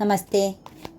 नमस्ते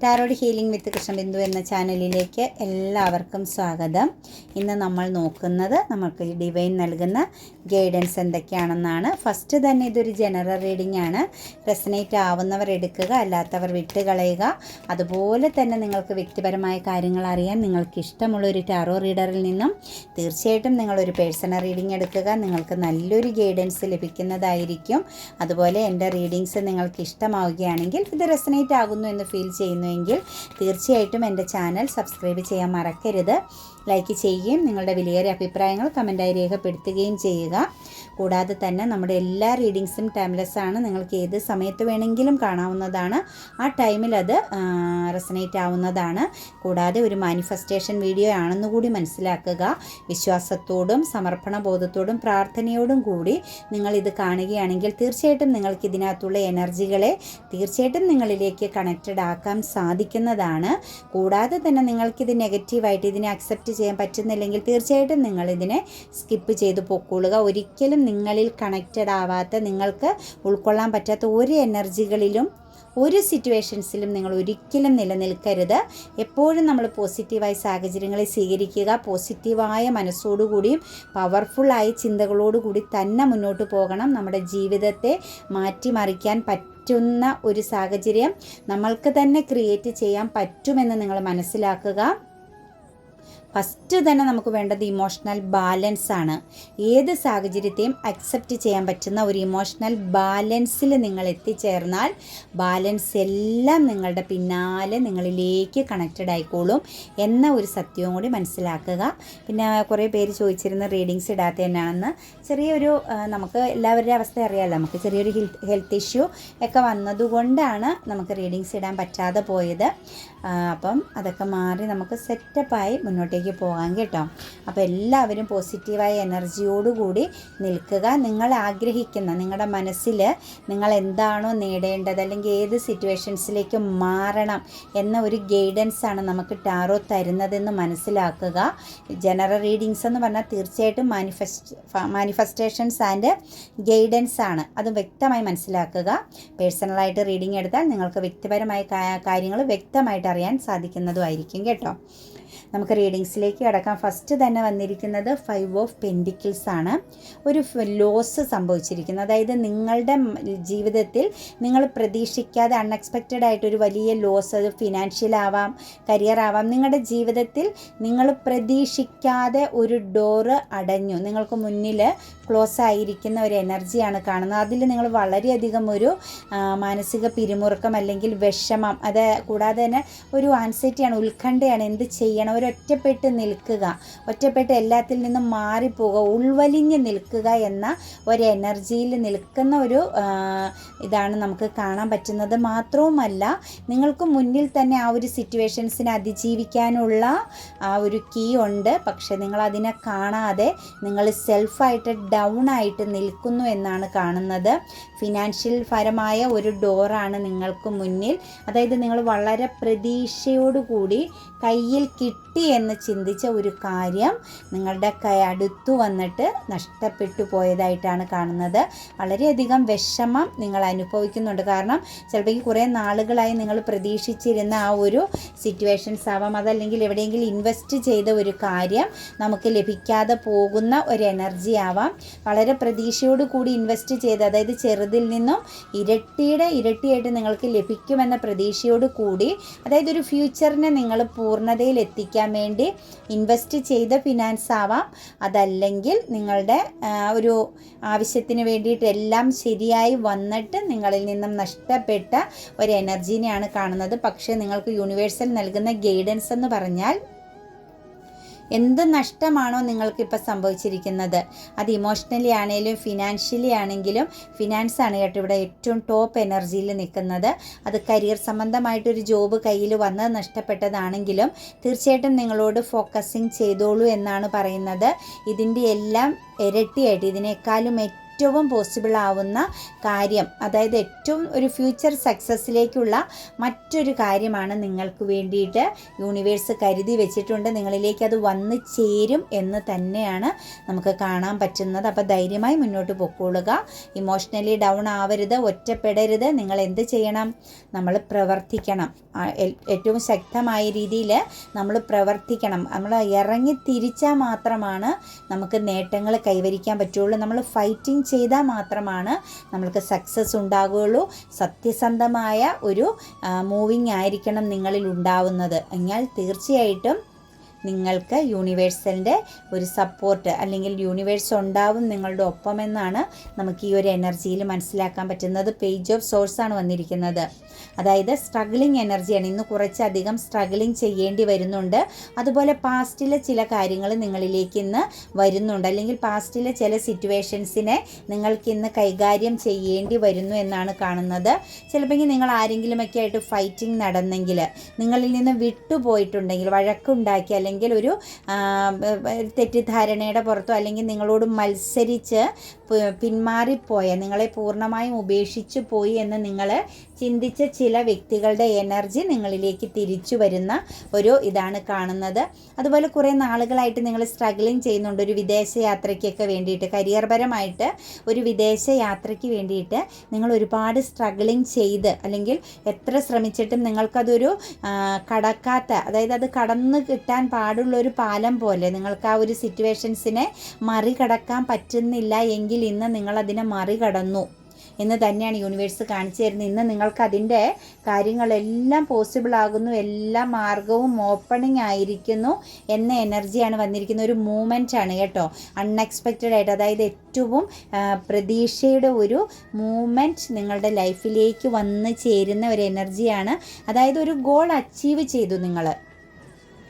tarot healing വിത്ത് കൃഷ്ണബിന്ദു എന്ന ചാനലിലേക്ക് എല്ലാവർക്കും സ്വാഗതം. ഇന്ന് നമ്മൾ നോക്കുന്നത് നമുക്ക് ഡിവൈൻ നൽകുന്ന ഗൈഡൻസ് എന്തൊക്കെയാണെന്നാണ്. ഫസ്റ്റ് തന്നെ ഇതൊരു ജനറൽ റീഡിംഗ് ആണ്. റെസനേറ്റ് ആവുന്നവർ എടുക്കുക അല്ലാത്തവർ വിട്ടുകളയുക. അതുപോലെ തന്നെ നിങ്ങൾക്ക് വ്യക്തിപരമായ കാര്യങ്ങൾ അറിയാൻ നിങ്ങൾക്ക് ഇഷ്ടമുള്ള ഒരു ടാറോ റീഡറിൽ നിന്നും തീർച്ചയായിട്ടും നിങ്ങളൊരു പേഴ്സണൽ റീഡിംഗ് എടുക്കുക. നിങ്ങൾക്ക് നല്ലൊരു ഗൈഡൻസ് ലഭിക്കുന്നതായിരിക്കും. അതുപോലെ എന്റെ റീഡിങ്സ് നിങ്ങൾക്ക് ഇഷ്ടമാവുകയാണെങ്കിൽ ഇത് റെസനേറ്റ് ആകുന്നു എന്ന് ഫീൽ ചെയ്യുന്നുവെങ്കിൽ തീർച്ചയായിട്ടും എന്റെ ചാനൽ സബ്സ്ക്രൈബ് ചെയ്യാൻ മറക്കരുത്. ലൈക്ക് ചെയ്യുകയും നിങ്ങളുടെ വിലയേറിയ അഭിപ്രായങ്ങൾ കമന്റായി രേഖപ്പെടുത്തുകയും ചെയ്യുക. കൂടാതെ തന്നെ നമ്മുടെ എല്ലാ റീഡിങ്സും ടൈംലെസ് ആണ്. നിങ്ങൾക്ക് ഏത് സമയത്ത് വേണമെങ്കിലും കാണാവുന്നതാണ്. ആ ടൈമിൽ അത് റെസനേറ്റ് ആവുന്നതാണ്. കൂടാതെ ഒരു മാനിഫെസ്റ്റേഷൻ വീഡിയോ ആണെന്ന് കൂടി മനസ്സിലാക്കുക. വിശ്വാസത്തോടും സമർപ്പണ ബോധത്തോടും പ്രാർത്ഥനയോടും കൂടി നിങ്ങൾ ഇത് കാണുകയാണെങ്കിൽ തീർച്ചയായിട്ടും നിങ്ങൾക്ക് ഇതിനകത്തുള്ള എനർജികളെ തീർച്ചയായിട്ടും നിങ്ങളിലേക്ക് കണക്റ്റഡ് ആക്കാൻ സാധിക്കുന്നതാണ്. കൂടാതെ തന്നെ നിങ്ങൾക്കിത് നെഗറ്റീവായിട്ട് ഇതിനെ അക്സെപ്റ്റ് ചെയ്യാൻ പറ്റുന്നില്ലെങ്കിൽ തീർച്ചയായിട്ടും നിങ്ങൾ ഇതിനെ സ്കിപ്പ് ചെയ്ത് പൊക്കോളുക. ഒരിക്കലും നിങ്ങളിൽ കണക്റ്റഡ് ആവാത്ത നിങ്ങൾക്ക് ഉൾക്കൊള്ളാൻ പറ്റാത്ത ഒരു എനർജികളിലും ഒരു സിറ്റുവേഷൻസിലും നിങ്ങൾ ഒരിക്കലും നിലനിൽക്കരുത്. എപ്പോഴും നമ്മൾ പോസിറ്റീവായ സാഹചര്യങ്ങളെ സ്വീകരിക്കുക പോസിറ്റീവായ മനസ്സോടുകൂടിയും പവർഫുള്ളായ ചിന്തകളോടുകൂടി തന്നെ മുന്നോട്ട് പോകണം. നമ്മുടെ ജീവിതത്തെ മാറ്റിമറിക്കാൻ പറ്റുന്ന ഒരു സാഹചര്യം നമ്മൾക്ക് തന്നെ ക്രിയേറ്റ് ചെയ്യാൻ പറ്റുമെന്ന് നിങ്ങൾ മനസ്സിലാക്കുക. ഫസ്റ്റ് തന്നെ നമുക്ക് വേണ്ടത് ഇമോഷണൽ ബാലൻസ് ആണ്. ഏത് സാഹചര്യത്തെയും അക്സെപ്റ്റ് ചെയ്യാൻ പറ്റുന്ന ഒരു ഇമോഷണൽ ബാലൻസിൽ നിങ്ങൾ എത്തിച്ചേർന്നാൽ ബാലൻസ് എല്ലാം നിങ്ങളുടെ പിന്നാലെ നിങ്ങളിലേക്ക് കണക്റ്റഡ് ആയിക്കോളും എന്ന ഒരു സത്യവും കൂടി മനസ്സിലാക്കുക. പിന്നെ കുറേ പേര് ചോദിച്ചിരുന്ന റീഡിങ്സ് ഇടാത്ത തന്നെയാണെന്ന്. ചെറിയൊരു നമുക്ക് എല്ലാവരുടെ അവസ്ഥ അറിയാമല്ലോ നമുക്ക് ചെറിയൊരു ഹെൽത്ത് ഇഷ്യൂ ഒക്കെ വന്നതുകൊണ്ടാണ് നമുക്ക് റീഡിങ്സ് ഇടാൻ പറ്റാതെ പോയത്. അപ്പം അതൊക്കെ മാറി നമുക്ക് സെറ്റപ്പായി മുന്നോട്ടേക്ക് പോകാം കേട്ടോ. അപ്പോൾ എല്ലാവരും പോസിറ്റീവായ എനർജിയോടുകൂടി നിൽക്കുക. നിങ്ങൾ ആഗ്രഹിക്കുന്ന നിങ്ങളുടെ മനസ്സിൽ നിങ്ങൾ എന്താണോ നേടേണ്ടത് അല്ലെങ്കിൽ ഏത് സിറ്റുവേഷൻസിലേക്ക് മാറണം എന്ന ഒരു ഗൈഡൻസ് ആണ് നമുക്ക് ടാറോ തരുന്നതെന്ന് മനസ്സിലാക്കുക. ജനറൽ റീഡിങ്സ് എന്ന് പറഞ്ഞാൽ തീർച്ചയായിട്ടും മാനിഫെസ്റ്റ് മാനിഫെസ്റ്റേഷൻസ് ആൻഡ് ഗൈഡൻസ് ആണ്. അത് വ്യക്തമായി മനസ്സിലാക്കുക. പേഴ്സണലായിട്ട് റീഡിംഗ് എടുത്താൽ നിങ്ങൾക്ക് വ്യക്തിപരമായ കാര്യങ്ങൾ വ്യക്തമായിട്ട് അറിയാൻ സാധിക്കുന്നതുമായിരിക്കും കേട്ടോ. നമുക്ക് റീഡിങ്സിലേക്ക് കിടക്കാം. ഫസ്റ്റ് തന്നെ വന്നിരിക്കുന്നത് ഫൈവ് ഓഫ് പെൻഡിക്കിൾസ് ആണ്. ഒരു ലോസ് സംഭവിച്ചിരിക്കുന്നത് അതായത് നിങ്ങളുടെ ജീവിതത്തിൽ നിങ്ങൾ പ്രതീക്ഷിക്കാതെ അൺഎക്സ്പെക്റ്റഡ് ആയിട്ട് ഒരു വലിയ ലോസ് അത് ഫിനാൻഷ്യൽ ആവാം കരിയർ ആവാം. നിങ്ങളുടെ ജീവിതത്തിൽ നിങ്ങൾ പ്രതീക്ഷിക്കാതെ ഒരു ഡോറ് അടഞ്ഞു. നിങ്ങൾക്ക് മുന്നിൽ ക്ലോസ് ആയിരിക്കുന്ന ഒരു എനർജിയാണ് കാണുന്നത്. അതിൽ നിങ്ങൾ വളരെയധികം ഒരു മാനസിക പിരിമുറുക്കം അല്ലെങ്കിൽ വിഷമം അത് കൂടാതെ തന്നെ ഒരു ആൻസൈറ്റിയാണ് ഉത്കണ്ഠയാണ്. എന്ത് ചെയ്യണം? ഒറ്റപ്പെട്ട് നിൽക്കുക. ഒറ്റപ്പെട്ട് എല്ലാത്തിൽ നിന്നും മാറിപ്പോവുക. ഉൾവലിഞ്ഞ് നിൽക്കുക എന്ന ഒരു എനർജിയിൽ നിൽക്കുന്ന ഒരു ഇതാണ് നമുക്ക് കാണാൻ പറ്റുന്നത്. മാത്രവുമല്ല നിങ്ങൾക്ക് മുന്നിൽ തന്നെ ആ ഒരു സിറ്റുവേഷൻസിനെ അതിജീവിക്കാനുള്ള ആ ഒരു കീ ഉണ്ട്. പക്ഷേ നിങ്ങൾ അതിനെ കാണാതെ നിങ്ങൾ സെൽഫായിട്ട് ഡൗൺ ആയിട്ട് നിൽക്കുന്നു എന്നാണ് കാണുന്നത്. ഫിനാൻഷ്യൽ പരമായ ഒരു ഡോറാണ് നിങ്ങൾക്ക് മുന്നിൽ. അതായത് നിങ്ങൾ വളരെ പ്രതീക്ഷയോടുകൂടി കയ്യിൽ കിട്ടി എന്ന് ചിന്തിച്ച ഒരു കാര്യം നിങ്ങളുടെ അടുത്തു വന്നിട്ട് നഷ്ടപ്പെട്ടു പോയതായിട്ടാണ് കാണുന്നത്. വളരെയധികം വിഷമം നിങ്ങൾ അനുഭവിക്കുന്നുണ്ട്. കാരണം ചിലപ്പോൾ ഈ കുറേ നാളുകളായി നിങ്ങൾ പ്രതീക്ഷിച്ചിരുന്ന ആ ഒരു സിറ്റുവേഷൻസ് ആവാം അതല്ലെങ്കിൽ എവിടെയെങ്കിലും ഇൻവെസ്റ്റ് ചെയ്ത ഒരു കാര്യം നമുക്ക് ലഭിക്കാതെ പോകുന്ന ഒരു എനർജി ആവാം. വളരെ പ്രതീക്ഷയോട് കൂടി ഇൻവെസ്റ്റ് ചെയ്ത് അതായത് ചെറുതിൽ നിന്നും ഇരട്ടിയുടെ ഇരട്ടിയായിട്ട് നിങ്ങൾക്ക് ലഭിക്കുമെന്ന പ്രതീക്ഷയോട് കൂടി അതായത് ഒരു ഫ്യൂച്ചറിനെ നിങ്ങൾ പൂർണതയിൽ എത്തിക്കാൻ വേണ്ടി ഇൻവെസ്റ്റ് ചെയ്ത ഫിനാൻസ് ആവാം. അതല്ലെങ്കിൽ നിങ്ങളുടെ ഒരു ആവശ്യത്തിന് വേണ്ടിയിട്ട് എല്ലാം ശരിയായി വന്നിട്ട് നിങ്ങളിൽ നിന്നും നഷ്ടപ്പെട്ട ഒരു എനർജീനെയാണ് കാണുന്നത്. പക്ഷേ നിങ്ങൾക്ക് യൂണിവേഴ്സൽ നൽകുന്ന ഗൈഡൻസ് എന്ന് പറഞ്ഞാൽ എന്ത് നഷ്ടമാണോ നിങ്ങൾക്കിപ്പോൾ സംഭവിച്ചിരിക്കുന്നത്? അത് ഇമോഷണലി ആണെങ്കിലും ഫിനാൻഷ്യലി ആണെങ്കിലും ഫിനാൻസ് ആണ് കേട്ടോ ഇവിടെ ഏറ്റവും ടോപ്പ് എനർജിയിൽ നിൽക്കുന്നത്. അത് കരിയർ സംബന്ധമായിട്ടൊരു ജോബ് കയ്യിൽ വന്ന് നഷ്ടപ്പെട്ടതാണെങ്കിലും തീർച്ചയായിട്ടും നിങ്ങളോട് ഫോക്കസിങ് ചെയ്തോളൂ എന്നാണ് പറയുന്നത്. ഇതിന്റെ എല്ലാം ഇരട്ടിയായിട്ട് ഇതിനേക്കാളും ഏറ്റവും ഏറ്റവും പോസിബിൾ ആവുന്ന കാര്യം അതായത് ഏറ്റവും ഒരു ഫ്യൂച്ചർ സക്സസ്സിലേക്കുള്ള മറ്റൊരു കാര്യമാണ് നിങ്ങൾക്ക് വേണ്ടിയിട്ട് യൂണിവേഴ്സ് കരുതി വെച്ചിട്ടുണ്ട്. നിങ്ങളിലേക്ക് അത് വന്ന് ചേരും എന്ന് തന്നെയാണ് നമുക്ക് കാണാൻ പറ്റുന്നത്. അപ്പോൾ ധൈര്യമായി മുന്നോട്ട് പൊക്കോളുക. ഇമോഷണലി ഡൗൺ ആവരുത് ഒറ്റപ്പെടരുത്. നിങ്ങൾ എന്ത് ചെയ്യണം? നമ്മൾ പ്രവർത്തിക്കണം. ഏറ്റവും ശക്തമായ രീതിയിൽ നമ്മൾ പ്രവർത്തിക്കണം. നമ്മൾ ഇറങ്ങി തിരിച്ചാൽ മാത്രമാണ് നമുക്ക് നേട്ടങ്ങൾ കൈവരിക്കാൻ പറ്റുള്ളൂ. നമ്മൾ ഫൈറ്റിംഗ് ചെയ്താൽ മാത്രമാണ് നമ്മൾക്ക് സക്സസ് ഉണ്ടാകുകയുള്ളൂ സത്യസന്ധമായ ഒരു മൂവിങ് ആയിരിക്കണം നിങ്ങളിൽ ഉണ്ടാവുന്നത്. എന്നാൽ തീർച്ചയായിട്ടും നിങ്ങൾക്ക് യൂണിവേഴ്സലിന്റെ ഒരു സപ്പോർട്ട് അല്ലെങ്കിൽ യൂണിവേഴ്സ് ഉണ്ടാവും നിങ്ങളുടെ ഒപ്പമെന്നാണ് നമുക്ക് ഈ ഒരു എനർജിയിൽ മനസ്സിലാക്കാൻ പറ്റുന്നത്. പേജ് ഓഫ് സോഴ്സ് ആണ് വന്നിരിക്കുന്നത്. അതായത് സ്ട്രഗ്ലിംഗ് എനർജിയാണ് ഇന്ന് കുറച്ചധികം സ്ട്രഗ്ലിംഗ് ചെയ്യേണ്ടി വരുന്നുണ്ട്. അതുപോലെ പാസ്റ്റിലെ ചില കാര്യങ്ങൾ നിങ്ങളിലേക്ക് ഇന്ന് വരുന്നുണ്ട്. അല്ലെങ്കിൽ പാസ്റ്റിലെ ചില സിറ്റുവേഷൻസിനെ നിങ്ങൾക്ക് ഇന്ന് കൈകാര്യം ചെയ്യേണ്ടി വരുന്നു എന്നാണ് കാണുന്നത്. ചിലപ്പോൾ നിങ്ങൾ ആരെങ്കിലുമൊക്കെ ആയിട്ട് ഫൈറ്റിംഗ് നടന്നെങ്കിൽ നിങ്ങളിൽ നിന്ന് വിട്ടുപോയിട്ടുണ്ടെങ്കിൽ വഴക്കുണ്ടാക്കി അല്ലെങ്കിൽ ഒരു ബ- ബ- തെറ്റിദ്ധാരണയുടെ പുറത്തോ അല്ലെങ്കിൽ നിങ്ങളോട് മത്സരിച്ച് പിന്മാറിപ്പോയ നിങ്ങളെ പൂർണമായും ഉപേക്ഷിച്ചു പോയി എന്ന് നിങ്ങൾ ചിന്തിച്ച ചില വ്യക്തികളുടെ എനർജി നിങ്ങളിലേക്ക് തിരിച്ചു വരുന്ന ഒരു ഇതാണ് കാണുന്നത്. അതുപോലെ കുറേ നാളുകളായിട്ട് നിങ്ങൾ സ്ട്രഗ്ലിങ് ചെയ്യുന്നുണ്ട്. ഒരു വിദേശ യാത്രയ്ക്കൊക്കെ വേണ്ടിയിട്ട് കരിയർപരമായിട്ട് ഒരു വിദേശ യാത്രയ്ക്ക് വേണ്ടിയിട്ട് നിങ്ങൾ ഒരുപാട് സ്ട്രഗ്ലിങ് ചെയ്ത് അല്ലെങ്കിൽ എത്ര ശ്രമിച്ചിട്ടും നിങ്ങൾക്കതൊരു കടക്കാത്ത അതായത് അത് കടന്നു കിട്ടാൻ പാടുള്ള ഒരു പാലം പോലെ നിങ്ങൾക്ക് ആ ഒരു സിറ്റുവേഷൻസിനെ മറികടക്കാൻ പറ്റുന്നില്ല എങ്കിൽ ഇന്ന് നിങ്ങൾ അതിനെ മറികടന്നു എന്ന് തന്നെയാണ് യൂണിവേഴ്സ് കാണിച്ചു തരുന്നത്. ഇന്ന് നിങ്ങൾക്ക് അതിന്റെ കാര്യങ്ങളെല്ലാം പോസിബിൾ ആകുന്നു എല്ലാ മാർഗവും ഓപ്പണിംഗ് ആയിരിക്കുന്നു എന്ന എനർജിയാണ് വന്നിരിക്കുന്ന ഒരു മൂമെന്റ് ആണ് കേട്ടോ. അൺഎക്സ്പെക്റ്റഡ് ആയിട്ട് അതായത് ഏറ്റവും പ്രതീക്ഷയുടെ ഒരു മൂമെന്റ് നിങ്ങളുടെ ലൈഫിലേക്ക് വന്ന് ചേരുന്ന ഒരു എനർജിയാണ് അതായത് ഒരു ഗോൾ അച്ചീവ് ചെയ്തു നിങ്ങൾ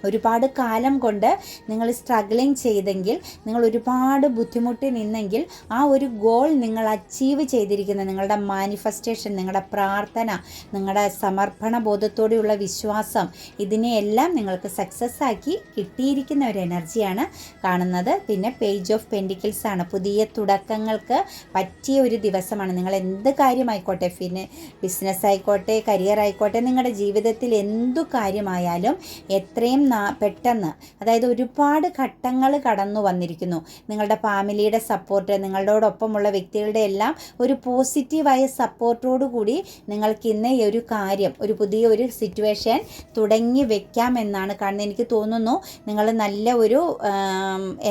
ഒരുപാട് കാലം കൊണ്ട് നിങ്ങൾ സ്ട്രഗ്ലിങ് ചെയ്തെങ്കിൽ നിങ്ങൾ ഒരുപാട് ബുദ്ധിമുട്ടി നിന്നെങ്കിൽ ആ ഒരു ഗോൾ നിങ്ങൾ അച്ചീവ് ചെയ്തിരിക്കുന്ന നിങ്ങളുടെ മാനിഫെസ്റ്റേഷൻ നിങ്ങളുടെ പ്രാർത്ഥന നിങ്ങളുടെ സമർപ്പണ ബോധത്തോടെയുള്ള വിശ്വാസം ഇതിനെയെല്ലാം നിങ്ങൾക്ക് സക്സസ് ആക്കി കിട്ടിയിരിക്കുന്ന ഒരു എനർജിയാണ് കാണുന്നത്. പിന്നെ പേജ് ഓഫ് പെൻഡിക്കിൾസ് ആണ്. പുതിയ തുടക്കങ്ങൾക്ക് പറ്റിയ ഒരു ദിവസമാണ്. നിങ്ങൾ എന്ത് കാര്യമായിക്കോട്ടെ പിന്നെ ബിസിനസ് ആയിക്കോട്ടെ കരിയർ ആയിക്കോട്ടെ നിങ്ങളുടെ ജീവിതത്തിൽ എന്തു കാര്യമായാലും എത്രയും പെട്ടെന്ന്. അതായത് ഒരുപാട് ഘട്ടങ്ങൾ കടന്നു വന്നിരിക്കുന്നു. നിങ്ങളുടെ ഫാമിലിയുടെ സപ്പോർട്ട് നിങ്ങളോടൊപ്പമുള്ള വ്യക്തികളുടെ എല്ലാം ഒരു പോസിറ്റീവായ സപ്പോർട്ടോടു കൂടി നിങ്ങൾക്ക് ഇന്ന് ഈ ഒരു കാര്യം ഒരു പുതിയ ഒരു സിറ്റുവേഷൻ തുടങ്ങി വെക്കാമെന്നാണ് കാരണം എനിക്ക് തോന്നുന്നു നിങ്ങൾ നല്ല ഒരു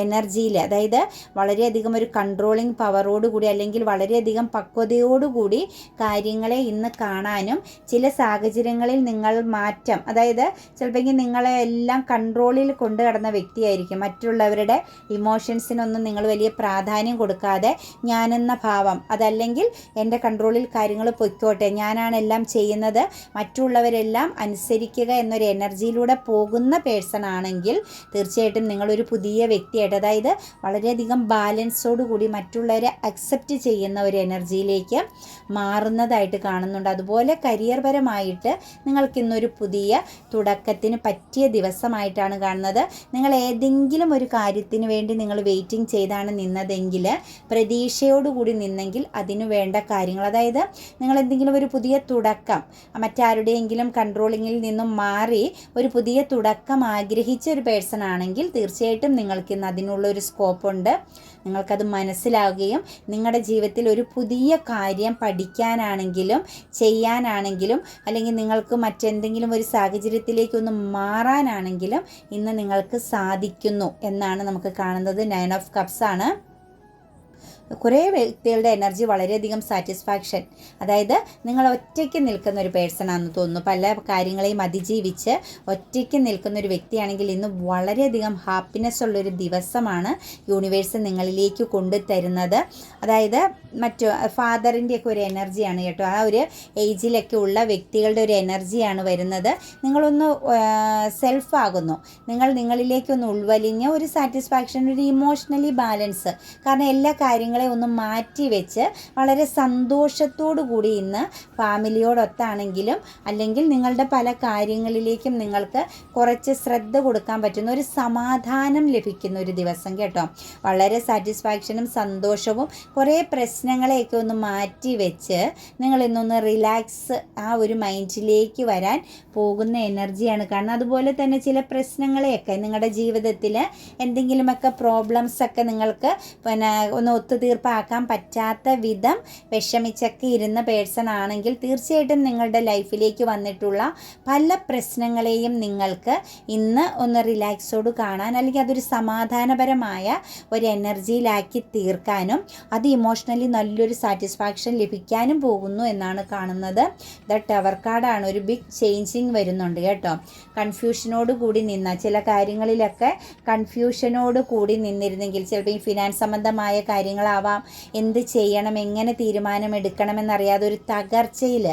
എനർജിയിൽ അതായത് വളരെയധികം ഒരു കൺട്രോളിങ് പവറോട് കൂടി അല്ലെങ്കിൽ വളരെയധികം പക്വതയോടുകൂടി കാര്യങ്ങളെ ഇന്ന് കാണാനും ചില സാഹചര്യങ്ങളിൽ നിങ്ങൾ മാറ്റം അതായത് ചിലപ്പോൾ നിങ്ങളെ എല്ലാം കൺട്രോളിൽ കൊണ്ടു കടന്ന വ്യക്തിയായിരിക്കും. മറ്റുള്ളവരുടെ ഇമോഷൻസിനൊന്നും നിങ്ങൾ വലിയ പ്രാധാന്യം കൊടുക്കാതെ ഞാനെന്ന ഭാവം അതല്ലെങ്കിൽ എന്റെ കൺട്രോളിൽ കാര്യങ്ങൾ പൊയ്ക്കോട്ടെ ഞാനാണ് എല്ലാം ചെയ്യുന്നത്. മറ്റുള്ളവരെല്ലാം അനുസരിക്കുക എന്നൊരു എനർജിയിലൂടെ പോകുന്ന പേഴ്സൺ ആണെങ്കിൽ തീർച്ചയായിട്ടും നിങ്ങളൊരു പുതിയ വ്യക്തിയായിട്ട് അതായത് വളരെയധികം ബാലൻസോട് കൂടി മറ്റുള്ളവരെ അക്സെപ്റ്റ് ചെയ്യുന്ന ഒരു എനർജിയിലേക്ക് മാറുന്നതായിട്ട് കാണുന്നുണ്ട്. അതുപോലെ കരിയർപരമായിട്ട് നിങ്ങൾക്കിന്നൊരു പുതിയ തുടക്കത്തിന് പറ്റിയ ദിവസമായിട്ടാണ് കാണുന്നത്. നിങ്ങൾ ഏതെങ്കിലും ഒരു കാര്യത്തിന് വേണ്ടി നിങ്ങൾ വെയിറ്റിംഗ് ചെയ്താണ് നിന്നതെങ്കിൽ പ്രതീക്ഷയോടുകൂടി നിന്നെങ്കിൽ അതിനു വേണ്ട കാര്യങ്ങൾ. അതായത് നിങ്ങൾ എന്തെങ്കിലും ഒരു പുതിയ തുടക്കം മറ്റാരുടെയെങ്കിലും കൺട്രോളിങ്ങിൽ നിന്നും മാറി ഒരു പുതിയ തുടക്കം ആഗ്രഹിച്ച ഒരു പേഴ്സൺ ആണെങ്കിൽ തീർച്ചയായിട്ടും നിങ്ങൾക്ക് ഇന്ന് അതിനുള്ള ഒരു സ്കോപ്പ് ഉണ്ട്. നിങ്ങൾക്കത് മനസ്സിലാവുകയും നിങ്ങളുടെ ജീവിതത്തിൽ ഒരു പുതിയ കാര്യം പഠിക്കാനാണെങ്കിലും ചെയ്യാനാണെങ്കിലും അല്ലെങ്കിൽ നിങ്ങൾക്ക് മറ്റെന്തെങ്കിലും ഒരു സാഹചര്യത്തിലേക്കൊന്ന് മാറാനാണെങ്കിലും ഇന്ന് നിങ്ങൾക്ക് സാധിക്കുന്നു എന്നാണ് നമുക്ക് കാണുന്നത് നയൻ ഓഫ് കപ്സ് ആണ്. കുറേ വ്യക്തികളുടെ എനർജി വളരെയധികം സാറ്റിസ്ഫാക്ഷൻ അതായത് നിങ്ങൾ ഒറ്റയ്ക്ക് നിൽക്കുന്ന ഒരു പേഴ്സൺ ആണെന്ന് തോന്നുന്നു. പല കാര്യങ്ങളെയും അതിജീവിച്ച് ഒറ്റയ്ക്ക് നിൽക്കുന്ന ഒരു വ്യക്തിയാണെങ്കിൽ ഇന്ന് വളരെയധികം ഹാപ്പിനെസ് ഉള്ളൊരു ദിവസമാണ് യൂണിവേഴ്സ് നിങ്ങളിലേക്ക് കൊണ്ടുതരുന്നത്. അതായത് മറ്റു ഫാദറിന്റെയൊക്കെ ഒരു എനർജിയാണ് കേട്ടോ. ആ ഒരു ഏജിലൊക്കെ ഉള്ള വ്യക്തികളുടെ ഒരു എനർജിയാണ് വരുന്നത്. നിങ്ങളൊന്ന് സെൽഫ് ആകുന്നു. നിങ്ങൾ നിങ്ങളിലേക്കൊന്ന് ഉൾവലിഞ്ഞ ഒരു സാറ്റിസ്ഫാക്ഷൻ ഒരു ഇമോഷണലി ബാലൻസ് കാരണം എല്ലാ കാര്യങ്ങളും കാര്യങ്ങളെ ഒന്ന് മാറ്റി വെച്ച് വളരെ സന്തോഷത്തോടു കൂടി ഇന്ന് ഫാമിലിയോടൊത്താണെങ്കിലും അല്ലെങ്കിൽ നിങ്ങളുടെ പല കാര്യങ്ങളിലേക്കും നിങ്ങൾക്ക് കുറച്ച് ശ്രദ്ധ കൊടുക്കാൻ പറ്റുന്ന ഒരു സമാധാനം ലഭിക്കുന്ന ഒരു ദിവസം കേട്ടോ. വളരെ സാറ്റിസ്ഫാക്ഷനും സന്തോഷവും കുറേ പ്രശ്നങ്ങളെയൊക്കെ ഒന്ന് മാറ്റി വെച്ച് നിങ്ങൾ ഇന്നൊന്ന് റിലാക്സ് ആ ഒരു മൈൻഡിലേക്ക് വരാൻ പോകുന്ന എനർജിയാണ്. കാരണം അതുപോലെ തന്നെ ചില പ്രശ്നങ്ങളെയൊക്കെ നിങ്ങളുടെ ജീവിതത്തിൽ എന്തെങ്കിലുമൊക്കെ പ്രോബ്ലംസ് ഒക്കെ നിങ്ങൾക്ക് പിന്നെ ഒന്ന് ഒത്തുതീർപ്പാക്കാൻ പറ്റാത്ത വിധം വിഷമിച്ചൊക്കെ ഇരുന്ന പേഴ്സൺ ആണെങ്കിൽ തീർച്ചയായിട്ടും നിങ്ങളുടെ ലൈഫിലേക്ക് വന്നിട്ടുള്ള പല പ്രശ്നങ്ങളെയും നിങ്ങൾക്ക് ഇന്ന് ഒന്ന് റിലാക്സോട് കാണാൻ അല്ലെങ്കിൽ അതൊരു സമാധാനപരമായ ഒരു എനർജിയിലാക്കി തീർക്കാനും അത് ഇമോഷണലി നല്ലൊരു സാറ്റിസ്ഫാക്ഷൻ ലഭിക്കാനും പോകുന്നു എന്നാണ് കാണുന്നത്. ദ ടവർ കാർഡാണ് ഒരു ബിഗ് ചേഞ്ചിങ് വരുന്നുണ്ട് കേട്ടോ. കൺഫ്യൂഷനോട് കൂടി നിന്ന ചില കാര്യങ്ങളിലൊക്കെ കൺഫ്യൂഷനോട് കൂടി നിന്നിരുന്നെങ്കിൽ ചിലപ്പോൾ ഈ ഫിനാൻസ് സംബന്ധമായ കാര്യങ്ങളാവാം എന്ത് ചെയ്യണം? എങ്ങനെ തീരുമാനമെടുക്കണമെന്നറിയാതെ ഒരു തകർച്ചയിൽ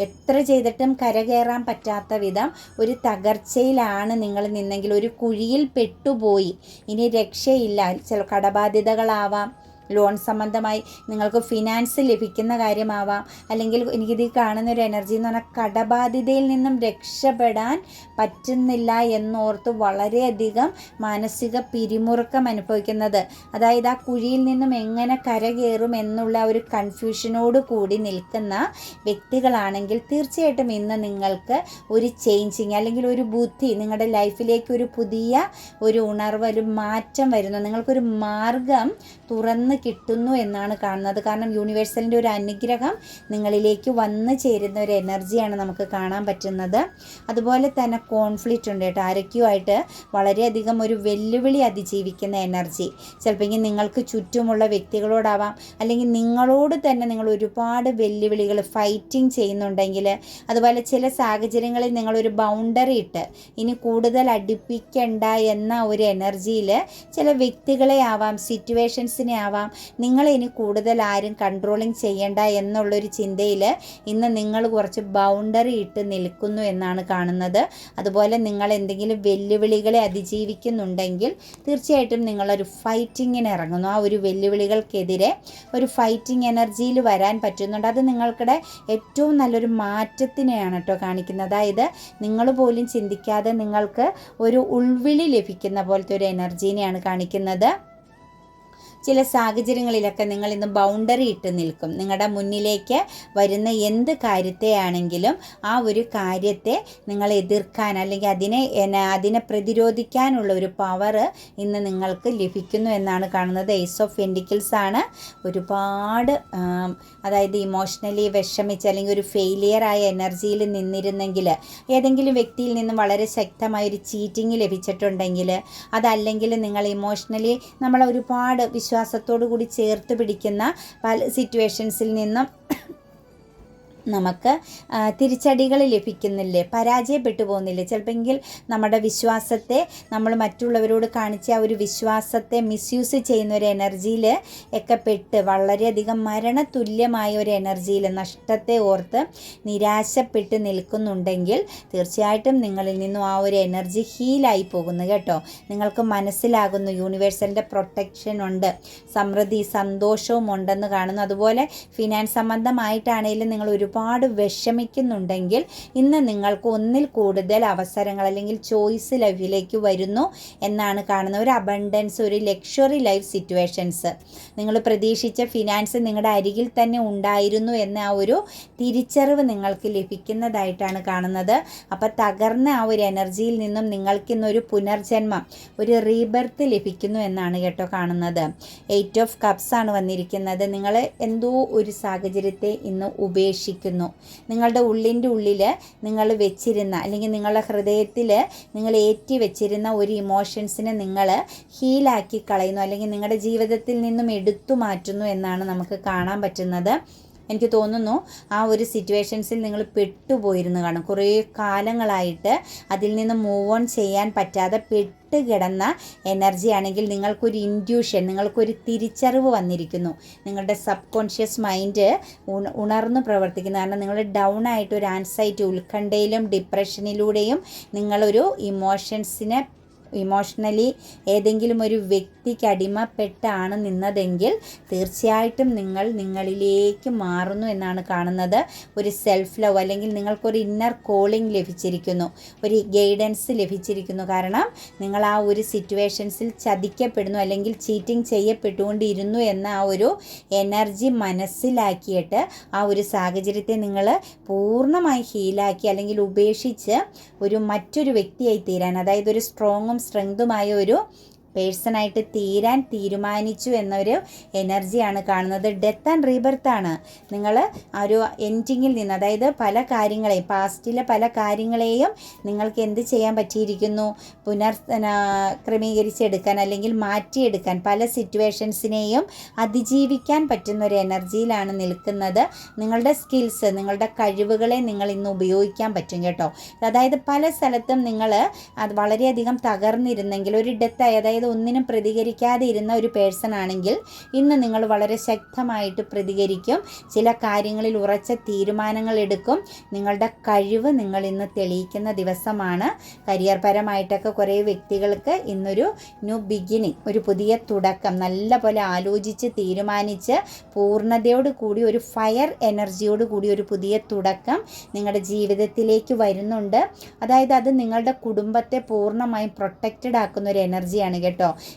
എത്ര ചെയ്തിട്ടും കരകയറാൻ പറ്റാത്ത വിധം ഒരു തകർച്ചയിലാണ് നിങ്ങൾ നിന്നെങ്കിൽ ഒരു കുഴിയിൽ പെട്ടുപോയി. ഇനി രക്ഷയില്ല. ചില കടബാധ്യതകളാവാം. ലോൺ സംബന്ധമായി നിങ്ങൾക്ക് ഫിനാൻസ് ലഭിക്കുന്ന കാര്യമാവാം. അല്ലെങ്കിൽ എനിക്കിത് കാണുന്ന ഒരു എനർജി എന്ന് പറഞ്ഞാൽ കടബാധ്യതയിൽ നിന്നും രക്ഷപ്പെടാൻ പറ്റുന്നില്ല എന്നോർത്ത് വളരെയധികം മാനസിക പിരിമുറുക്കം അനുഭവിക്കുന്നത്. അതായത് ആ കുഴിയിൽ നിന്നും എങ്ങനെ കരകയറും എന്നുള്ള ഒരു കൺഫ്യൂഷനോട് കൂടി നിൽക്കുന്ന വ്യക്തികളാണെങ്കിൽ തീർച്ചയായിട്ടും ഇന്ന് നിങ്ങൾക്ക് ഒരു ചേഞ്ചിങ് അല്ലെങ്കിൽ ഒരു ബുദ്ധി നിങ്ങളുടെ ലൈഫിലേക്ക് ഒരു പുതിയ ഒരു ഉണർവ് ഒരു മാറ്റം വരുന്നു. നിങ്ങൾക്കൊരു മാർഗം തുറന്ന് കിട്ടുന്നു എന്നാണ് കാണുന്നത്. കാരണം യൂണിവേഴ്സലിന്റെ ഒരു അനുഗ്രഹം നിങ്ങളിലേക്ക് വന്നു ചേരുന്ന ഒരു എനർജിയാണ് നമുക്ക് കാണാൻ പറ്റുന്നത്. അതുപോലെ തന്നെ കോൺഫ്ലിക്റ്റ് ഉണ്ട് കേട്ടോ. ആരൊക്കെയുമായിട്ട് വളരെയധികം ഒരു വെല്ലുവിളി അതിജീവിക്കുന്ന എനർജി ചിലപ്പോൾ നിങ്ങൾക്ക് ചുറ്റുമുള്ള വ്യക്തികളോടാവാം. അല്ലെങ്കിൽ നിങ്ങളോട് തന്നെ നിങ്ങൾ ഒരുപാട് വെല്ലുവിളികൾ ഫൈറ്റിംഗ് ചെയ്യുന്നുണ്ടെങ്കിൽ അതുപോലെ ചില സാഹചര്യങ്ങളിൽ നിങ്ങളൊരു ബൗണ്ടറി ഇട്ട് ഇനി കൂടുതൽ അടുപ്പിക്കണ്ട എന്ന ഒരു എനർജിയിൽ ചില വ്യക്തികളെ ആവാം സിറ്റുവേഷൻസിനെ ആവാം നിങ്ങളെ ഇനി കൂടുതൽ ആരും കൺട്രോളിങ് ചെയ്യേണ്ട എന്നുള്ളൊരു ചിന്തയിൽ ഇന്ന് നിങ്ങൾ കുറച്ച് ബൗണ്ടറി ഇട്ട് നിൽക്കുന്നു എന്നാണ് കാണുന്നത്. അതുപോലെ നിങ്ങൾ എന്തെങ്കിലും വെല്ലുവിളികളെ അതിജീവിക്കുന്നുണ്ടെങ്കിൽ തീർച്ചയായിട്ടും നിങ്ങളൊരു ഫൈറ്റിങ്ങിന് ഇറങ്ങുന്നു. ആ ഒരു വെല്ലുവിളികൾക്കെതിരെ ഒരു ഫൈറ്റിംഗ് എനർജിയിൽ വരാൻ പറ്റുന്നുണ്ട്. അത് നിങ്ങൾക്കിടെ ഏറ്റവും നല്ലൊരു മാറ്റത്തിനെയാണ് കേട്ടോ കാണിക്കുന്നത്. അതായത് നിങ്ങൾ പോലും ചിന്തിക്കാതെ നിങ്ങൾക്ക് ഒരു ഉൾവിളി ലഭിക്കുന്ന പോലത്തെ ഒരു എനർജീനെയാണ് കാണിക്കുന്നത്. ചില സാഹചര്യങ്ങളിലൊക്കെ നിങ്ങൾ ഇന്ന് ബൗണ്ടറി ഇട്ട് നിൽക്കും. നിങ്ങളുടെ മുന്നിലേക്ക് വരുന്ന എന്ത് കാര്യത്തെയാണെങ്കിലും ആ ഒരു കാര്യത്തെ നിങ്ങൾ എതിർക്കാൻ അല്ലെങ്കിൽ അതിനെ അതിനെ പ്രതിരോധിക്കാനുള്ള ഒരു പവർ ഇന്ന് നിങ്ങൾക്ക് ലഭിക്കുന്നു എന്നാണ് കാണുന്നത്. എയ്സ് ഓഫ് എൻഡിക്കിൾസ് ആണ്. ഒരുപാട് അതായത് ഇമോഷണലി വിഷമിച്ച് അല്ലെങ്കിൽ ഒരു ഫെയിലിയർ ആയ എനർജിയിൽ നിന്നിരുന്നെങ്കിൽ ഏതെങ്കിലും വ്യക്തിയിൽ നിന്നും വളരെ ശക്തമായ ഒരു ചീറ്റിംഗ് ലഭിച്ചിട്ടുണ്ടെങ്കിൽ അതല്ലെങ്കിൽ നിങ്ങൾ ഇമോഷണലി നമ്മൾ ഒരുപാട് വിശ്വാസത്തോടു കൂടി ചേർത്ത് പിടിക്കുന്ന പല സിറ്റുവേഷൻസിൽ നിന്നും നമുക്ക് തിരിച്ചടികൾ ലഭിക്കുന്നില്ലേ? പരാജയപ്പെട്ടു പോകുന്നില്ലേ? ചിലപ്പോൾ നമ്മുടെ വിശ്വാസത്തെ നമ്മൾ മറ്റുള്ളവരോട് കാണിച്ച ആ ഒരു വിശ്വാസത്തെ മിസ്യൂസ് ചെയ്യുന്ന ഒരു എനർജിയിൽ ഒക്കെ പെട്ട് വളരെയധികം മരണതുല്യമായ ഒരു എനർജിയിൽ നഷ്ടത്തെ ഓർത്ത് നിരാശപ്പെട്ട് നിൽക്കുന്നുണ്ടെങ്കിൽ തീർച്ചയായിട്ടും നിങ്ങളിൽ നിന്നും ആ ഒരു എനർജി ഹീലായി പോകുന്നു കേട്ടോ. നിങ്ങൾക്ക് മനസ്സിലാകുന്നു യൂണിവേഴ്സലിന്റെ പ്രൊട്ടക്ഷൻ ഉണ്ട് സമൃദ്ധി സന്തോഷവും ഉണ്ടെന്ന് കാണുന്നു. അതുപോലെ ഫിനാൻസ് സംബന്ധമായിട്ടാണെങ്കിലും നിങ്ങൾ ഒരു ഒരുപാട് വിഷമിക്കുന്നുണ്ടെങ്കിൽ ഇന്ന് നിങ്ങൾക്ക് ഒന്നിൽ കൂടുതൽ അവസരങ്ങൾ അല്ലെങ്കിൽ ചോയ്സ് ലൈഫിലേക്ക് വരുന്നു എന്നാണ് കാണുന്നത്. ഒരു അബണ്ടൻസ് ഒരു ലക്ഷറി ലൈഫ് സിറ്റുവേഷൻസ് നിങ്ങൾ പ്രതീക്ഷിച്ച ഫിനാൻസ് നിങ്ങളുടെ അരികിൽ തന്നെ ഉണ്ടായിരുന്നു എന്ന ആ ഒരു തിരിച്ചറിവ് നിങ്ങൾക്ക് ലഭിക്കുന്നതായിട്ടാണ് കാണുന്നത്. അപ്പോൾ തകർന്ന ആ ഒരു എനർജിയിൽ നിന്നും നിങ്ങൾക്കിന്നൊരു പുനർജന്മം ഒരു റീബർത്ത് ലഭിക്കുന്നു എന്നാണ് കേട്ടോ കാണുന്നത്. എയ്റ്റ് ഓഫ് കപ്സ് ആണ് വന്നിരിക്കുന്നത്. നിങ്ങൾ എന്തോ ഒരു സാഹചര്യത്തെ ഇന്ന് ഉപേക്ഷിക്കും ഉപേക്ഷിക്കുന്നു നിങ്ങളുടെ ഉള്ളിന്റെ ഉള്ളിൽ നിങ്ങൾ വെച്ചിരുന്ന അല്ലെങ്കിൽ നിങ്ങളുടെ ഹൃദയത്തിൽ നിങ്ങൾ ഏറ്റി വെച്ചിരുന്ന ഒരു ഇമോഷൻസിനെ നിങ്ങൾ ഹീലാക്കി കളയുന്നു അല്ലെങ്കിൽ നിങ്ങളുടെ ജീവിതത്തിൽ നിന്നും എടുത്തു മാറ്റുന്നു എന്നാണ് നമുക്ക് കാണാൻ പറ്റുന്നത്. എനിക്ക് തോന്നുന്നു ആ ഒരു സിറ്റുവേഷൻസിൽ നിങ്ങൾ പെട്ടുപോയിരുന്നു കാണും. കുറേ കാലങ്ങളായിട്ട് അതിൽ നിന്ന് മൂവ് ഓൺ ചെയ്യാൻ പറ്റാതെ പെട്ട് കിടന്ന എനർജി ആണെങ്കിൽ നിങ്ങൾക്കൊരു ഇൻഡ്യൂഷൻ നിങ്ങൾക്കൊരു തിരിച്ചറിവ് വന്നിരിക്കുന്നു. നിങ്ങളുടെ സബ് കോൺഷ്യസ് മൈൻഡ് ഉണർന്നു പ്രവർത്തിക്കുന്നു. കാരണം നിങ്ങൾ ഡൗൺ ആയിട്ട് ഒരു ആൻസൈറ്റി ഉത്കണ്ഠയിലും ഡിപ്രഷനിലൂടെയും നിങ്ങളൊരു ഇമോഷൻസിനെ ഇമോഷണലി ഏതെങ്കിലും ഒരു വ്യക്തിക്ക് അടിമപ്പെട്ടാണ് നിന്നതെങ്കിൽ തീർച്ചയായിട്ടും നിങ്ങൾ നിങ്ങളിലേക്ക് മാറുന്നു എന്നാണ് കാണുന്നത്. ഒരു സെൽഫ് ലവ് അല്ലെങ്കിൽ നിങ്ങൾക്കൊരു ഇന്നർ കോളിംഗ് ലഭിച്ചിരിക്കുന്നു. ഒരു ഗൈഡൻസ് ലഭിച്ചിരിക്കുന്നു. കാരണം നിങ്ങൾ ആ ഒരു സിറ്റുവേഷൻസിൽ ചതിക്കപ്പെടുന്നു അല്ലെങ്കിൽ ചീറ്റിംഗ് ചെയ്യപ്പെട്ടുകൊണ്ടിരുന്നു എന്ന ആ ഒരു എനർജി മനസ്സിലാക്കിയിട്ട് ആ ഒരു സാഹചര്യത്തെ നിങ്ങൾ പൂർണമായി ഹീലാക്കി അല്ലെങ്കിൽ ഉപേക്ഷിച്ച് ഒരു മറ്റൊരു വ്യക്തിയായി തീരാൻ അതായത് ഒരു സ്ട്രോങ്ങും സ്ട്രെങ്തുമായ ഒരു പേഴ്സണായിട്ട് തീരാൻ തീരുമാനിച്ചു എന്നൊരു എനർജിയാണ് കാണുന്നത്. ഡെത്ത് ആൻഡ് റീബർത്ത് ആണ്. നിങ്ങൾ ഒരു എൻഡിങ്ങിൽ നിന്ന് അതായത് പല കാര്യങ്ങളെയും പാസ്റ്റിലെ പല കാര്യങ്ങളെയും നിങ്ങൾക്ക് എന്ത് ചെയ്യാൻ പറ്റിയിരിക്കുന്നു? പുനർ ക്രമീകരിച്ചെടുക്കാൻ അല്ലെങ്കിൽ മാറ്റിയെടുക്കാൻ പല സിറ്റുവേഷൻസിനെയും അതിജീവിക്കാൻ പറ്റുന്ന ഒരു എനർജിയിലാണ് നിൽക്കുന്നത്. നിങ്ങളുടെ സ്കിൽസ് നിങ്ങളുടെ കഴിവുകളെ നിങ്ങൾ ഇന്ന് ഉപയോഗിക്കാൻ പറ്റും കേട്ടോ. അതായത് പല സ്ഥലത്തും നിങ്ങൾ അത് വളരെയധികം തകർന്നിരുന്നെങ്കിൽ ഒരു ഡെത്തായി അതായത് ഒന്നിനും പ്രതികരിക്കാതെ ഇരുന്ന ഒരു പേഴ്സൺ ആണെങ്കിൽ ഇന്ന് നിങ്ങൾ വളരെ ശക്തമായിട്ട് പ്രതികരിക്കും. ചില കാര്യങ്ങളിൽ ഉറച്ച തീരുമാനങ്ങൾ എടുക്കും. നിങ്ങളുടെ കഴിവ് നിങ്ങൾ ഇന്ന് തെളിയിക്കുന്ന ദിവസമാണ്. കരിയർ പരമായിട്ടൊക്കെ കുറേ വ്യക്തികൾക്ക് ഇന്നൊരു ന്യൂ ബിഗിനിങ് ഒരു പുതിയ തുടക്കം നല്ല പോലെ ആലോചിച്ച് തീരുമാനിച്ച് പൂർണതയോട് കൂടി ഒരു ഫയർ എനർജിയോട് കൂടി ഒരു പുതിയ തുടക്കം നിങ്ങളുടെ ജീവിതത്തിലേക്ക് വരുന്നുണ്ട്. അതായത് അത് നിങ്ങളുടെ കുടുംബത്തെ പൂർണമായും പ്രൊട്ടക്റ്റഡ് ആക്കുന്ന ഒരു എനർജിയാണ് കേട്ടോ.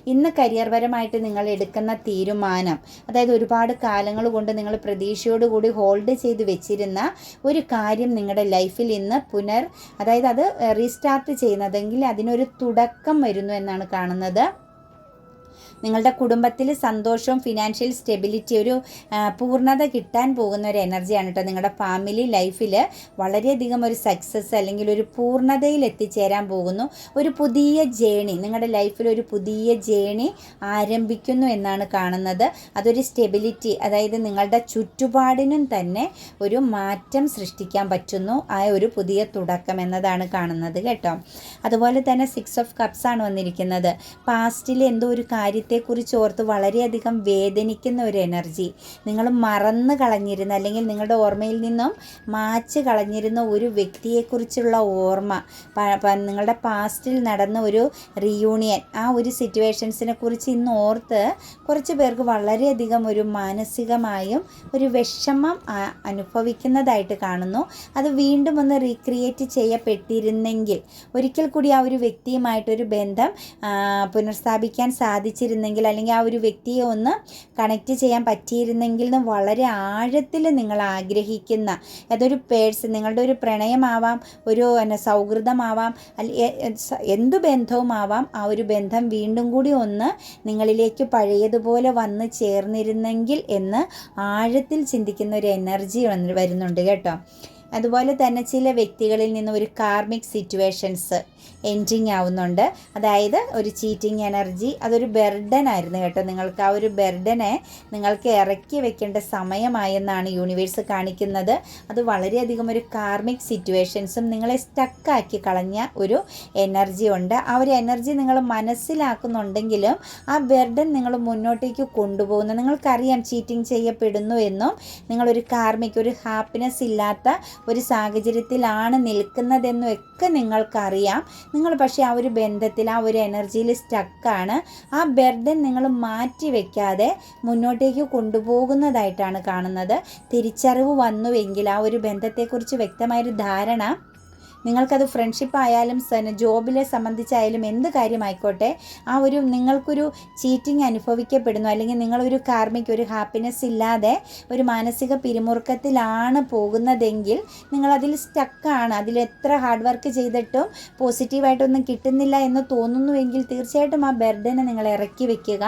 ഇന്ന് കരിയർ പരമായിട്ട് നിങ്ങൾ എടുക്കുന്ന തീരുമാനം അതായത് ഒരുപാട് കാലങ്ങൾ കൊണ്ട് നിങ്ങൾ പ്രതീക്ഷയോടുകൂടി ഹോൾഡ് ചെയ്ത് വെച്ചിരുന്ന ഒരു കാര്യം നിങ്ങളുടെ ലൈഫിൽ ഇന്ന് പുനർ അതായത് അത് റീസ്റ്റാർട്ട് ചെയ്യുന്നതെങ്കിൽ അതിനൊരു തുടക്കം വരുന്നു എന്നാണ് കാണുന്നത്. നിങ്ങളുടെ കുടുംബത്തിൽ സന്തോഷവും ഫിനാൻഷ്യൽ സ്റ്റെബിലിറ്റി ഒരു പൂർണത കിട്ടാൻ പോകുന്ന ഒരു എനർജിയാണ് കേട്ടോ നിങ്ങളുടെ ഫാമിലി ലൈഫിൽ വളരെയധികം ഒരു സക്സസ് അല്ലെങ്കിൽ ഒരു പൂർണതയിൽ എത്തിച്ചേരാൻ പോകുന്നു. ഒരു പുതിയ ജേണി നിങ്ങളുടെ ലൈഫിൽ ഒരു പുതിയ ജേണി ആരംഭിക്കുന്നു എന്നാണ് കാണുന്നത്. അതൊരു സ്റ്റെബിലിറ്റി അതായത് നിങ്ങളുടെ ചുറ്റുപാടിനും തന്നെ ഒരു മാറ്റം സൃഷ്ടിക്കാൻ പറ്റുന്നു. ആ ഒരു പുതിയ തുടക്കം എന്നതാണ് കാണുന്നത് കേട്ടോ. അതുപോലെ തന്നെ സിക്സ് ഓഫ് കപ്സ് ആണ് വന്നിരിക്കുന്നത്. പാസ്റ്റിൽ എന്തോ ഒരു കാര്യത്തെ കുറിച്ച് ഓർത്ത് വളരെയധികം വേദനിക്കുന്ന ഒരു എനർജി. നിങ്ങൾ മറന്നു കളഞ്ഞിരുന്ന അല്ലെങ്കിൽ നിങ്ങളുടെ ഓർമ്മയിൽ നിന്നും മാച്ച് കളഞ്ഞിരുന്ന ഒരു വ്യക്തിയെക്കുറിച്ചുള്ള ഓർമ്മ നിങ്ങളുടെ പാസ്റ്റിൽ നടന്ന ഒരു റിയൂണിയൻ ആ ഒരു സിറ്റുവേഷൻസിനെ കുറിച്ച് ഇന്ന് ഓർത്ത് കുറച്ച് പേർക്ക് വളരെയധികം ഒരു മാനസികമായും ഒരു വിഷമം അനുഭവിക്കുന്നതായിട്ട് കാണുന്നു. അത് വീണ്ടും ഒന്ന് റീക്രിയേറ്റ് ചെയ്യപ്പെട്ടിരുന്നെങ്കിൽ ഒരിക്കൽ കൂടി ആ ഒരു വ്യക്തിയുമായിട്ടൊരു ബന്ധം പുനഃസ്ഥാപിക്കാൻ സാധിച്ചിരുന്നു പറ്റിയിരുന്നെങ്കിൽ അല്ലെങ്കിൽ ആ ഒരു വ്യക്തിയെ ഒന്ന് കണക്റ്റ് ചെയ്യാൻ പറ്റിയിരുന്നെങ്കിൽ എന്ന് വളരെ ആഴത്തിൽ നിങ്ങൾ ആഗ്രഹിക്കുന്ന അതൊരു പേഴ്സൺ നിങ്ങളുടെ ഒരു പ്രണയമാവാം ഒരു എന്നാ സൗഹൃദമാവാം എന്തു ബന്ധവുമാവാം ആ ഒരു ബന്ധം വീണ്ടും കൂടി ഒന്ന് നിങ്ങളിലേക്ക് പഴയതുപോലെ വന്ന് ചേർന്നിരുന്നെങ്കിൽ എന്ന് ആഴത്തിൽ ചിന്തിക്കുന്ന ഒരു എനർജി വരുന്നുണ്ട് കേട്ടോ. അതുപോലെ തന്നെ ചില വ്യക്തികളിൽ നിന്ന് ഒരു കാർമിക് സിറ്റുവേഷൻസ് എൻഡിങ് ആവുന്നുണ്ട്. അതായത് ഒരു ചീറ്റിംഗ് എനർജി അതൊരു ബെർഡൻ ആയിരുന്നു കേട്ടോ. നിങ്ങൾക്ക് ആ ഒരു ബെർഡനെ നിങ്ങൾക്ക് ഇറക്കി വെക്കേണ്ട സമയമായെന്നാണ് യൂണിവേഴ്സ് കാണിക്കുന്നത്. അത് വളരെയധികം ഒരു കാർമിക് സിറ്റുവേഷൻസും നിങ്ങളെ സ്റ്റക്കാക്കി കളഞ്ഞ ഒരു എനർജി ഉണ്ട്. ആ ഒരു എനർജി നിങ്ങൾ മനസ്സിലാക്കുന്നുണ്ടെങ്കിലും ആ ബെർഡൻ നിങ്ങൾ മുന്നോട്ടേക്ക് കൊണ്ടുപോകുന്നു. നിങ്ങൾക്കറിയാം ചീറ്റിംഗ് ചെയ്യപ്പെടുന്നു എന്നും നിങ്ങളൊരു കാർമിക് ഒരു ഹാപ്പിനെസ് ഇല്ലാത്ത ഒരു സാഹചര്യത്തിലാണ് നിൽക്കുന്നതെന്നും ഒക്കെ നിങ്ങൾക്കറിയാം. നിങ്ങൾ പക്ഷേ ആ ഒരു ബന്ധത്തിൽ ആ ഒരു എനർജിയിൽ സ്റ്റക്കാണ്. ആ ബെർഡൻ നിങ്ങൾ മാറ്റി വയ്ക്കാതെ മുന്നോട്ടേക്ക് കൊണ്ടുപോകുന്നതായിട്ടാണ് കാണുന്നത്. തിരിച്ചറിവ് വന്നുവെങ്കിൽ ആ ഒരു ബന്ധത്തെക്കുറിച്ച് വ്യക്തമായൊരു ധാരണ നിങ്ങൾക്കത് ഫ്രണ്ട്ഷിപ്പ് ആയാലും ജോബിലെ സംബന്ധിച്ചായാലും എന്ത് കാര്യമായിക്കോട്ടെ ആ ഒരു നിങ്ങൾക്കൊരു ചീറ്റിംഗ് അനുഭവിക്കപ്പെടുന്നു. അല്ലെങ്കിൽ നിങ്ങളൊരു കാർമിക് ഒരു ഹാപ്പിനെസ് ഇല്ലാതെ ഒരു മാനസിക പിരിമുറുക്കത്തിലാണ് പോകുന്നതെങ്കിൽ നിങ്ങളതിൽ സ്റ്റക്കാണ് അതിൽ എത്ര ഹാർഡ് വർക്ക് ചെയ്തിട്ടും പോസിറ്റീവായിട്ടൊന്നും കിട്ടുന്നില്ല എന്ന് തോന്നുന്നുവെങ്കിൽ തീർച്ചയായിട്ടും ആ ബെർഡനെ നിങ്ങൾ ഇറക്കി വെക്കുക.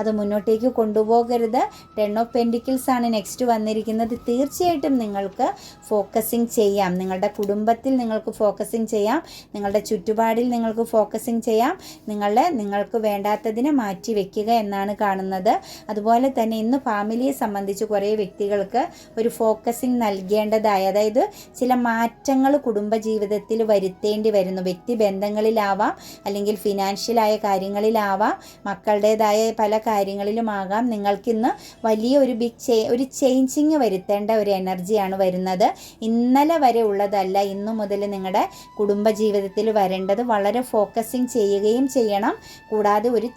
അത് മുന്നോട്ടേക്ക് കൊണ്ടുപോകരുത്. ടെൺ ഓഫ് പെൻഡിക്കിൾസ് ആണ് നെക്സ്റ്റ് വന്നിരിക്കുന്നത്. തീർച്ചയായിട്ടും നിങ്ങൾക്ക് ഫോക്കസിങ് ചെയ്യാം. നിങ്ങളുടെ കുടുംബത്തിൽ നിങ്ങൾക്ക് ഫോക്കസിങ് ചെയ്യാം. നിങ്ങളുടെ ചുറ്റുപാടിൽ നിങ്ങൾക്ക് ഫോക്കസിങ് ചെയ്യാം. നിങ്ങളുടെ നിങ്ങൾക്ക് വേണ്ടാത്തതിനെ മാറ്റി വെക്കുക എന്നാണ് കാണുന്നത്. അതുപോലെ തന്നെ ഇന്ന് ഫാമിലിയെ സംബന്ധിച്ച് കുറേ വ്യക്തികൾക്ക് ഒരു ഫോക്കസിങ് നൽകേണ്ടതായ അതായത് ചില മാറ്റങ്ങൾ കുടുംബജീവിതത്തിൽ വരുത്തേണ്ടി വരുന്നു. വ്യക്തി ബന്ധങ്ങളിലാവാം അല്ലെങ്കിൽ ഫിനാൻഷ്യലായ കാര്യങ്ങളിലാവാം മക്കളുടേതായ പല കാര്യങ്ങളിലുമാകാം. നിങ്ങൾക്കിന്ന് വലിയ ഒരു ബിഗ് ചേ ഒരു ചേഞ്ചിങ് വരുത്തേണ്ട ഒരു എനർജിയാണ് വരുന്നത്. ഇന്നലെ വരെ ഉള്ളതല്ല ഇന്നു മുതൽ നിങ്ങൾ നിങ്ങളുടെ കുടുംബജീവിതത്തിൽ വരേണ്ടത് വളരെ ഫോക്കസിങ് ചെയ്യുകയും ചെയ്യണം. കൂടാതെ ഒരു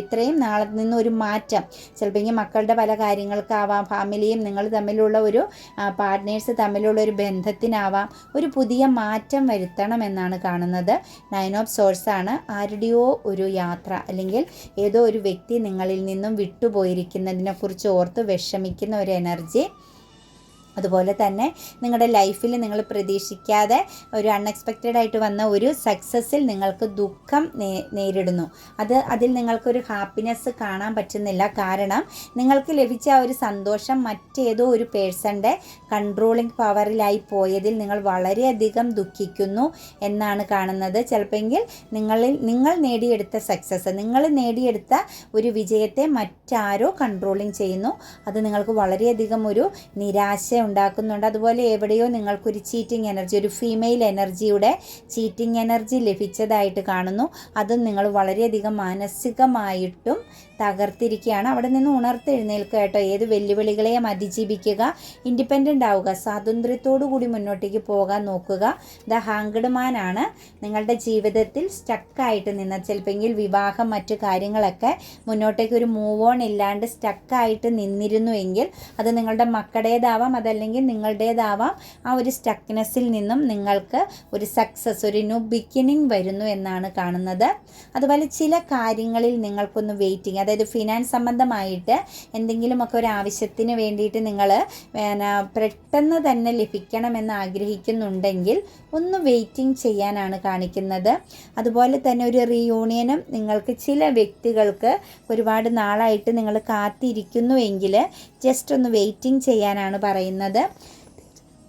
ഇത്രയും നാളെ നിന്ന് ഒരു മാറ്റം. ചിലപ്പോൾ മക്കളുടെ പല കാര്യങ്ങൾക്കാവാം ഫാമിലിയും നിങ്ങൾ തമ്മിലുള്ള ഒരു പാർട്ട്നേഴ്സ് തമ്മിലുള്ള ഒരു ബന്ധത്തിനാവാം ഒരു പുതിയ മാറ്റം വരുത്തണം എന്നാണ് കാണുന്നത്. നയൻ ഓഫ് സോഴ്സ് ആണ് ആരുടെയോ ഒരു യാത്ര അല്ലെങ്കിൽ ഏതോ ഒരു വ്യക്തി നിങ്ങളിൽ നിന്നും വിട്ടുപോയിരിക്കുന്നതിനെക്കുറിച്ച് ഓർത്ത് വിഷമിക്കുന്ന ഒരു എനർജി അതുപോലെ തന്നെ നിങ്ങളുടെ ലൈഫിൽ നിങ്ങൾ പ്രതീക്ഷിക്കാതെ ഒരു അൺഎക്സ്പെക്റ്റഡ് ആയിട്ട് വന്ന ഒരു സക്സസ്സിൽ നിങ്ങൾക്ക് ദുഃഖം നേരിടുന്നു. അത് അതിൽ നിങ്ങൾക്കൊരു ഹാപ്പിനെസ് കാണാൻ പറ്റുന്നില്ല. കാരണം നിങ്ങൾക്ക് ലഭിച്ച ആ ഒരു സന്തോഷം മറ്റേതോ ഒരു പേഴ്സന്റെ കൺട്രോളിങ് പവറിലായി പോയതിൽ നിങ്ങൾ വളരെയധികം ദുഃഖിക്കുന്നു എന്നാണ് കാണുന്നത്. ചിലപ്പോൾ നിങ്ങളിൽ നിങ്ങൾ നേടിയെടുത്ത സക്സസ് നിങ്ങൾ നേടിയെടുത്ത ഒരു വിജയത്തെ മറ്റാരോ കൺട്രോളിങ് ചെയ്യുന്നു. അത് നിങ്ങൾക്ക് വളരെയധികം ഒരു നിരാശ ഉണ്ടാക്കുന്നുണ്ട്. അതുപോലെ എവിടെയോ നിങ്ങൾക്കൊരു ചീറ്റിംഗ് എനർജി ഒരു ഫീമെയിൽ എനർജിയുടെ ചീറ്റിംഗ് എനർജി ലഭിച്ചതായിട്ട് കാണുന്നു. അതും നിങ്ങൾ വളരെയധികം മാനസികമായിട്ടും തകർത്തിരിക്കുകയാണ്. അവിടെ നിന്ന് ഉണർത്തെഴുന്നേൽക്കുക കേട്ടോ. ഏത് വെല്ലുവിളികളെയും അതിജീവിക്കുക ഇൻഡിപെൻഡന്റ് ആവുക സ്വാതന്ത്ര്യത്തോടു കൂടി മുന്നോട്ടേക്ക് പോകാൻ നോക്കുക. ദ ഹാങ്കഡ് മാൻ ആണ്. നിങ്ങളുടെ ജീവിതത്തിൽ സ്റ്റക്കായിട്ട് നിന്ന് ചിലപ്പോൾ വിവാഹം മറ്റു കാര്യങ്ങളൊക്കെ മുന്നോട്ടേക്ക് ഒരു മൂവ് ഓൺ ഇല്ലാണ്ട് സ്റ്റക്കായിട്ട് നിന്നിരുന്നുവെങ്കിൽ അത് നിങ്ങളുടെ മക്കളുടേതാവാം അതല്ലെങ്കിൽ നിങ്ങളുടേതാവാം. ആ ഒരു സ്റ്റക്നെസ്സിൽ നിന്നും നിങ്ങൾക്ക് ഒരു സക്സസ് ഒരു ന്യൂ ബിഗിനിങ് വരുന്നു എന്നാണ് കാണുന്നത്. അതുപോലെ ചില കാര്യങ്ങളിൽ നിങ്ങൾക്കൊന്ന് വെയിറ്റിംഗ് അതായത് ഫിനാൻസ് സംബന്ധമായിട്ട് എന്തെങ്കിലുമൊക്കെ ഒരു ആവശ്യത്തിന് വേണ്ടിയിട്ട് നിങ്ങൾ പെട്ടെന്ന് തന്നെ ലഭിക്കണമെന്ന് ആഗ്രഹിക്കുന്നുണ്ടെങ്കിൽ ഒന്ന് വെയിറ്റിംഗ് ചെയ്യാനാണ് കാണിക്കുന്നത്. അതുപോലെ തന്നെ ഒരു റീയൂണിയനും നിങ്ങൾക്ക് ചില വ്യക്തികൾക്ക് ഒരുപാട് നാളായിട്ട് നിങ്ങൾ കാത്തിരിക്കുന്നുവെങ്കിൽ ജസ്റ്റ് ഒന്ന് വെയിറ്റിംഗ് ചെയ്യാനാണ് പറയുന്നത്.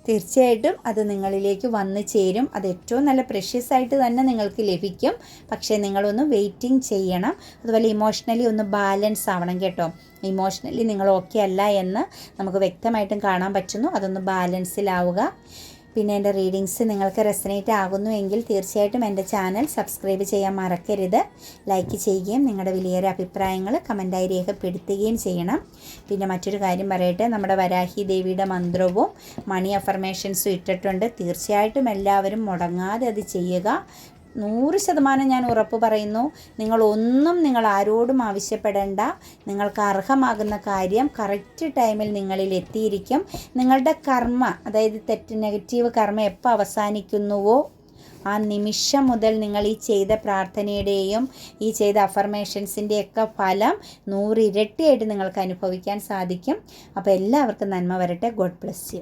തീർച്ചയായിട്ടും അത് നിങ്ങളിലേക്ക് വന്ന് ചേരും. അത് ഏറ്റവും നല്ല പ്രഷ്യസ് ആയിട്ട് തന്നെ നിങ്ങൾക്ക് ലഭിക്കും. പക്ഷേ നിങ്ങളൊന്ന് വെയിറ്റിംഗ് ചെയ്യണം. അതുപോലെ ഇമോഷണലി ഒന്ന് ബാലൻസ് ആവണം കേട്ടോ. ഇമോഷണലി നിങ്ങൾ ഓക്കെ അല്ല എന്ന് നമുക്ക് വ്യക്തമായിട്ടും കാണാൻ പറ്റുന്നു. അതൊന്ന് ബാലൻസിലാവുക പിന്നെ എന്റെ റീഡിങ്സ് നിങ്ങൾക്ക് റെസനേറ്റ് ആകുന്നു എങ്കിൽ തീർച്ചയായിട്ടും എന്റെ ചാനൽ സബ്സ്ക്രൈബ് ചെയ്യാൻ മറക്കരുത്. ലൈക്ക് ചെയ്യുകയും നിങ്ങളുടെ വിലയേറെ അഭിപ്രായങ്ങൾ കമന്റായി രേഖപ്പെടുത്തുകയും ചെയ്യണം. പിന്നെ മറ്റൊരു കാര്യം പറയട്ടെ നമ്മുടെ വരാഹി ദേവിയുടെ മന്ത്രവും മണി അഫർമേഷൻസും ഇട്ടിട്ടുണ്ട്. തീർച്ചയായിട്ടും എല്ലാവരും മുടങ്ങാതെ അത് ചെയ്യുക. നൂറ് ശതമാനം ഞാൻ ഉറപ്പ് പറയുന്നു. നിങ്ങൾ ഒന്നും നിങ്ങൾ ആരോടും ആവശ്യപ്പെടേണ്ട. നിങ്ങൾക്ക് അർഹമാകുന്ന കാര്യം കറക്റ്റ് ടൈമിൽ നിങ്ങളിൽ എത്തിയിരിക്കും. നിങ്ങളുടെ കർമ്മ അതായത് തെറ്റ് നെഗറ്റീവ് കർമ്മ എപ്പോൾ അവസാനിക്കുന്നുവോ? ആ നിമിഷം മുതൽ നിങ്ങൾ ഈ ചെയ്ത പ്രാർത്ഥനയുടെയും ഈ ചെയ്ത അഫർമേഷൻസിന്റെയൊക്കെ ഫലം നൂറിരട്ടിയായിട്ട് നിങ്ങൾക്ക് അനുഭവിക്കാൻ സാധിക്കും. അപ്പോൾ എല്ലാവർക്കും നന്മ വരട്ടെ. God bless you